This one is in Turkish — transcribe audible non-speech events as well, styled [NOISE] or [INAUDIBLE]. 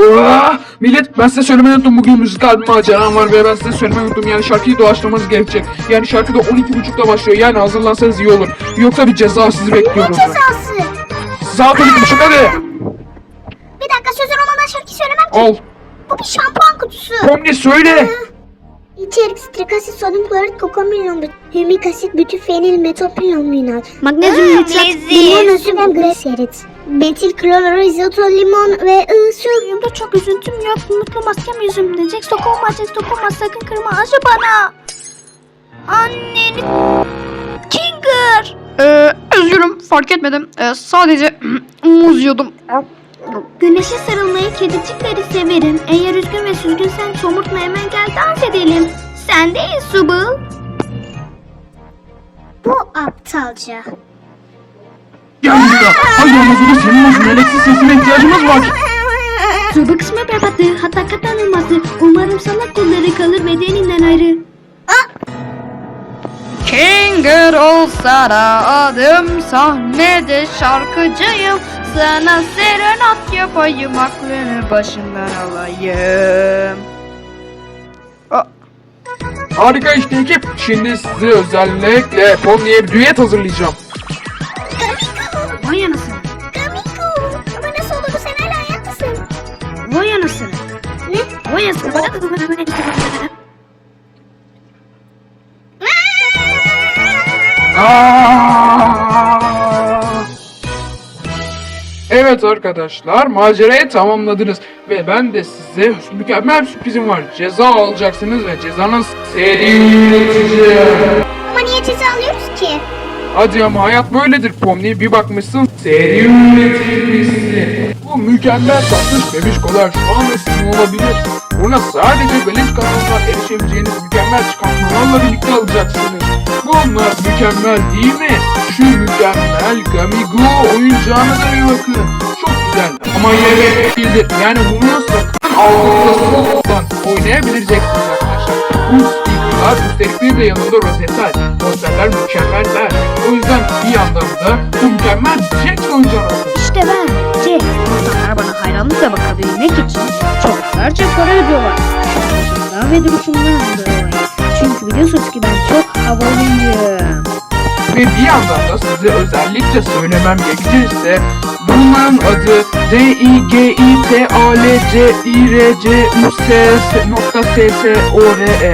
Oh, millet ben size söylemeyi unuttum bugün müzikal bir maceram var ve ben size söylemeyi unuttum yani şarkıyı doğaçlamanız gerekecek. Yani şarkı da 12.30'da başlıyor yani hazırlansanız iyi olur. Yoksa bir ceza sizi bekliyor. Ne cezası? Saat 12.30 hadi. Bir dakika sözün olmadan şarkı söylemem ki. Al. Bu bir şampuan kutusu. Pomni söyle. İçerik strik asit, sodyum klorit, kokomilyon, hümik asit, bütifenil, metopilomlinat, magnezyum nitrat, limon özü ve glyserit. Metil klorür, izoto, limon ve su. Yüzümde çok üzüntüm yok. Mutlu maskem yüzümde. Jax dokunma, Jax dokunma. Sakın kırma. Acı bana. Anneni... Kinger. Ee, üzgünüm fark etmedim. Ee, sadece [CLEARS THROAT] muz yiyordum. Güneşe sarılmayı kedicikleri severim. Eğer üzgün ve süzgünsen somurtma hemen gel dans edelim. Sen değil Subul. Bu aptalca. Gel buraya. Hayır Amazon'da senin olsun. Eleksiz sesine ihtiyacımız var. Subul kısmı berbattı. Hatta katlanılmazdı. Umarım salak kolları kalır bedeninden ayrı. Kinger olsa da adım sahnede şarkıcıyım. Sana serenat yapayım aklını başından alayım. Harika işte ekip. Şimdi size özellikle Pomni'ye bir düet hazırlayacağım. Vay anasını. Kamiko. Ama nasıl olur bu sen hala hayatlısın. Vay anasını. Ne? Vay anasını. Aa! Evet arkadaşlar macerayı tamamladınız ve ben de size mükemmel bir sürprizim var. Ceza alacaksınız ve cezanız seri. Ama niye ceza alıyoruz ki? Hadi ama hayat böyledir Pomni bir bakmışsın seri üretilmişsin. Bu mükemmel tatlış bebişkolar şu anda sizin olabilir. Buna sadece beleş kanalına erişebileceğiniz mükemmel çıkartmalarla birlikte alacaksınız. Bunlar mükemmel değil mi? Şu mükemmel Gamigo oyuncağına da bir bakın. Çok güzel ama yemek değildir. Yani bunu sakın algıda soğuktan oynayabileceksiniz arkadaşlar. Bu stickerlar üstelik bir de yanında rozetler. Rozetler mükemmeller. O yüzden bir yandan da bu mükemmel Jack oyuncağı alın. İşte ben. Jack. İnsanlar bana hayranlıkla bakabilmek için çoklarca para ödüyorlar. Şarkısından ve duruşumdan dolayı. Çünkü biliyorsunuz ki ben çok havalıyım. Ve bir yandan da size özellikle söylemem gerekirse bunların adı D I G I T A L C I R C U S S nokta S S O R E